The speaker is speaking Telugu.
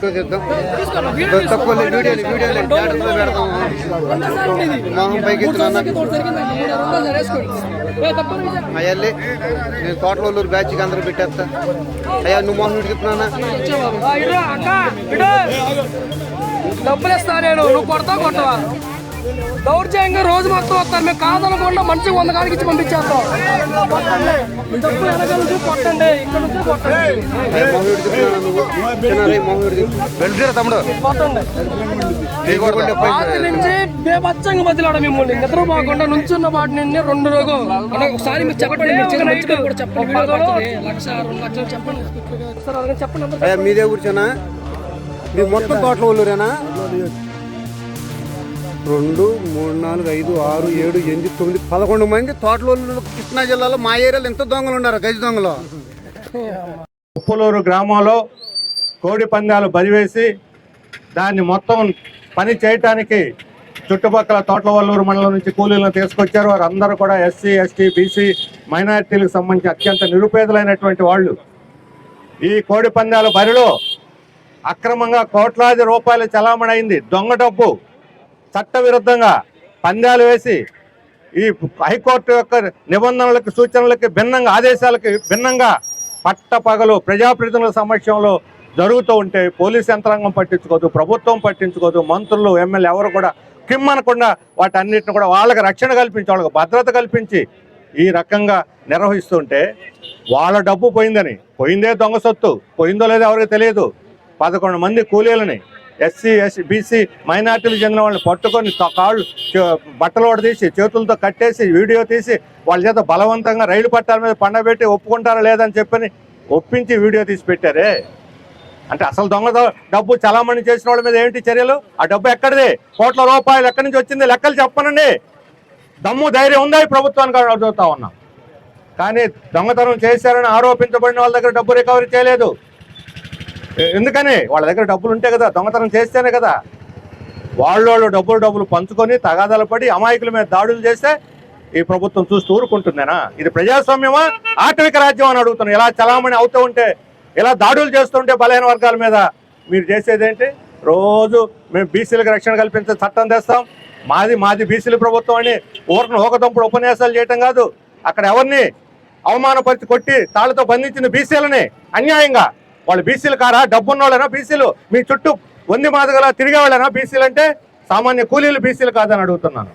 ఫోటో తీద్దాం తక్కువ వీడియోలు వీడియోలు థియేటర్లో పెడతాం. మొహం పైకి ఎత్తున్నా అయ్యాలి నేను తోటలూరు బ్యాచ్కి అందరూ పెట్టేస్తా. అయ్యా నువ్వు మొహం విడిగిస్తున్నానా డబ్బులు ఇస్తా నేను. నువ్వు కొడతావు కొట్టవా? దౌర్జన్యంగా రోజు మొత్తం వస్తారు. మేము కాదనకుండా మంచిగా వంద కాడికి ఇచ్చి పంపించేస్తాం. కొట్టండి నుంచి కొట్టండి ఇక్కడ నుంచి కొట్టండి తమ్ముడు. రాత్రి నుంచి బేబచ్చంగా బదిలాడ మిమ్మల్ని. నిద్ర పోకుండా నుంచున్న వాటి నుండి రెండు రోజు ఒకసారి మీరు చెప్పండి. మీరు చేసిన మంచి పని కూడా చెప్పండి. లక్ష రెండు లక్షలు చెప్పండి. చెప్పండి. మీదే కూర్చోనా? మీ మొత్తం తోటల ఊళ్ళురేనా? రెండు మూడు నాలుగు ఐదు ఆరు ఏడు ఎనిమిది తొమ్మిది పదకొండు మంది తోటలూరు కృష్ణా జిల్లాలో మా ఏరియాలో ఎంత దొంగలు ఉన్నారు గజ దొంగలు. ఉప్పులూరు గ్రామంలో కోడి పందాలు బరివేసి దాన్ని మొత్తం పని చేయటానికి చుట్టుపక్కల తోటలవల్లూరు మండలం నుంచి కూలీలను తీసుకొచ్చారు. వారందరూ కూడా ఎస్సీ ఎస్టీ బీసీ మైనారిటీలకు సంబంధించి అత్యంత నిరుపేదలైనటువంటి వాళ్ళు. ఈ కోడి పందాల బరిలో అక్రమంగా కోట్లాది రూపాయలు చలామణి అయింది. దొంగ డబ్బు. చట్టవిరుద్ధంగా పందాలు వేసి ఈ హైకోర్టు యొక్క నిబంధనలకు సూచనలకి భిన్నంగా ఆదేశాలకి భిన్నంగా పట్టపగలు ప్రజాప్రతినిధుల సమక్షంలో జరుగుతూ ఉంటే పోలీస్ యంత్రాంగం పట్టించుకోదు ప్రభుత్వం పట్టించుకోదు మంత్రులు ఎమ్మెల్యే ఎవరు కూడా కిమ్మనకుండా వాటన్నిటిని కూడా వాళ్ళకి రక్షణ కల్పించి వాళ్ళకి భద్రత కల్పించి ఈ రకంగా నిర్వహిస్తుంటే వాళ్ళ డబ్బు పోయిందని. పోయిందే దొంగ సొత్తు పోయిందో లేదో ఎవరికి తెలియదు. పదకొండు మంది కూలీలని ఎస్సీ ఎస్సీ బీసీ మైనార్టీలు చెందిన వాళ్ళని పట్టుకొని త- కాళ్ళు బట్టలు ఒకటి తీసి చేతులతో కట్టేసి వీడియో తీసి వాళ్ళ చేత బలవంతంగా రైలు పట్టాల మీద పండబెట్టి ఒప్పుకుంటారా లేదని చెప్పని ఒప్పించి వీడియో తీసి పెట్టారే. అంటే అసలు దొంగ డబ్బు చలామణి చేసిన వాళ్ళ మీద ఏంటి చర్యలు? ఆ డబ్బు ఎక్కడిది? కోట్ల రూపాయలు ఎక్కడి నుంచి వచ్చింది? లెక్కలు చెప్పనండి. దమ్ము ధైర్యం ఉందా ఈ ప్రభుత్వానికి అని అడుగుతా ఉన్నాం. కానీ దొంగతనం చేశారని ఆరోపించబడిన వాళ్ళ దగ్గర డబ్బు రికవరీ చేయలేదు. ఎందుకని? వాళ్ళ దగ్గర డబ్బులు ఉంటే కదా దొంగతనం చేస్తేనే కదా. వాళ్ళు వాళ్ళు డబ్బులు డబ్బులు పంచుకొని తగాదాలు పడి అమాయకుల మీద దాడులు చేస్తే ఈ ప్రభుత్వం చూస్తూ ఊరుకుంటుందేనా? ఇది ప్రజాస్వామ్యమా? ఆటవిక రాజ్యం అని అడుగుతున్నాను. ఇలా చలామణి అవుతూ ఉంటే ఇలా దాడులు చేస్తుంటే బలహీన వర్గాల మీద మీరు చేసేదేంటి? రోజు మేము బీసీలకు రక్షణ కల్పించే చట్టం తెస్తాం. మాది మాది బీసీల ప్రభుత్వం అని ఊరిని ఓకదంపుడు ఉపన్యాసాలు చేయటం కాదు. అక్కడ ఎవరిని అవమానపరిచి కొట్టి తాళ్ళతో బంధించిన బీసీలని అన్యాయంగా వాళ్ళు బీసీలు కారా? డబ్బున్న వాళ్ళైనా బీసీలు? మీ చుట్టూ వంది మాదగల తిరిగే వాళ్ళనా బీసీలు అంటే సామాన్య కూలీలు బీసీలు కాదని అడుగుతున్నాను.